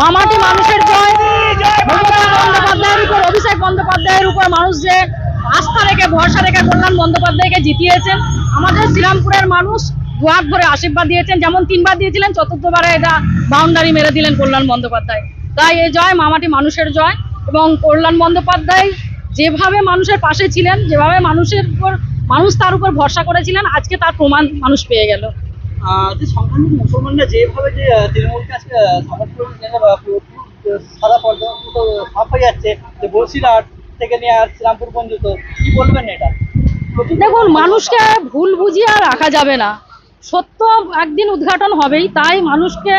মামাটি মানুষের জয় মমতা বন্দ্যোপাধ্যায়ের উপর, অভিষেক বন্দ্যোপাধ্যায়ের উপর মানুষ যে আস্থা রেখে, ভরসা রেখে কল্যাণ বন্দ্যোপাধ্যায়কে জিতিয়েছেন, আমাদের শ্রীরামপুরের মানুষ দুহাত ভরে আশীর্বাদ দিয়েছেন। যেমন তিনবার দিয়েছিলেন, চতুর্থবারে এটা বাউন্ডারি মেরে দিলেন কল্যাণ বন্দ্যোপাধ্যায়। তাই এই জয় মামাটি মানুষের জয় এবং কল্যাণ বন্দ্যোপাধ্যায় যেভাবে মানুষের পাশে ছিলেন, যেভাবে মানুষের উপর, মানুষ তার উপর ভরসা করেছিলেন, আজকে তার প্রমাণ মানুষ পেয়ে গেল। যে সংখ্যালঘু মুসলমানরা যেভাবে যে তৃণমূলকে আজকে সাদা পর্দা মতো সাফ হয়ে যাচ্ছে, যে বসিরহাট থেকে নিয়ে আর শ্রীরামপুর পর্যন্ত, কি বলবেন এটা? দেখুন, মানুষকে ভুল বুঝিয়ে আর রাখা যাবে না। সত্য একদিন উদ্ঘাটন হবেই, তাই মানুষকে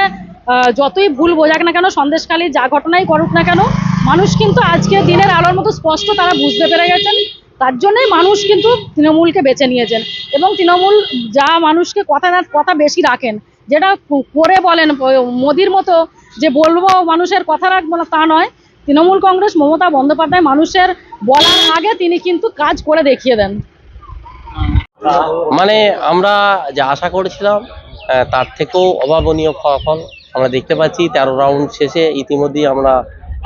যতই ভুল বোঝাক না কেন, সন্দেশখালী যা ঘটনাই করুক না কেন, মানুষ কিন্তু আজকে দিনের আলোর মতো স্পষ্ট তারা বুঝতে পেরে গেছেন। তার জন্যই মানুষ কিন্তু তৃণমূলকে বেছে নিয়েছেন। এবং তৃণমূল যা মানুষকে কথা না, কথা বেশি রাখেন, যেটা করে বলেন মোদির মতো যে বলব মানুষের কথা রাখব না, তা নয়। তৃণমূল কংগ্রেস মমতা বন্দ্যোপাধ্যায় মানুষের বলার আগে তিনি কিন্তু কাজ করে দেখিয়ে দেন। মানে আমরা যা আশা করেছিলাম তার থেকেও অভাবনীয় ফলাফল আমরা দেখতে পাচ্ছি। তেরো রাউন্ড শেষে ইতিমধ্যেই আমরা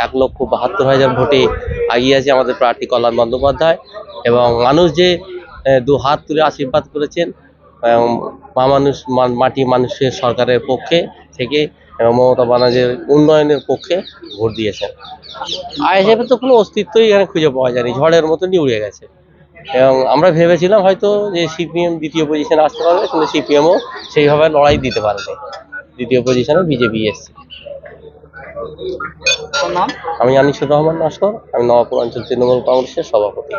এক লক্ষ বাহাত্তর হাজার ভোটে এগিয়ে আছে আমাদের প্রার্থী কল্যাণ বন্দ্যোপাধ্যায়। এবং মানুষ যে দু হাত তুলে আশীর্বাদ করেছেন মানুষ মাটি মানুষের সরকারের পক্ষে থেকে এবং মমতা ব্যানার্জির উন্নয়নের পক্ষে ভোট দিয়েছেন। আইএসএফ তো কোনো অস্তিত্বই এখানে খুঁজে পাওয়া যায়নি, ঝড়ের মতনই উড়ে গেছে। এবং আমরা ভেবেছিলাম হয়তো যে সিপিএম দ্বিতীয় পজিশনে আসতে পারবে, কিন্তু সিপিএমও সেইভাবে লড়াই দিতে পারবে দ্বিতীয় পজিশনে বিজেপি এসছে। আমি আনিসুর রহমান নস্কর আমি নবাবপুর অঞ্চল তৃণমূল কংগ্রেসের সভাপতি।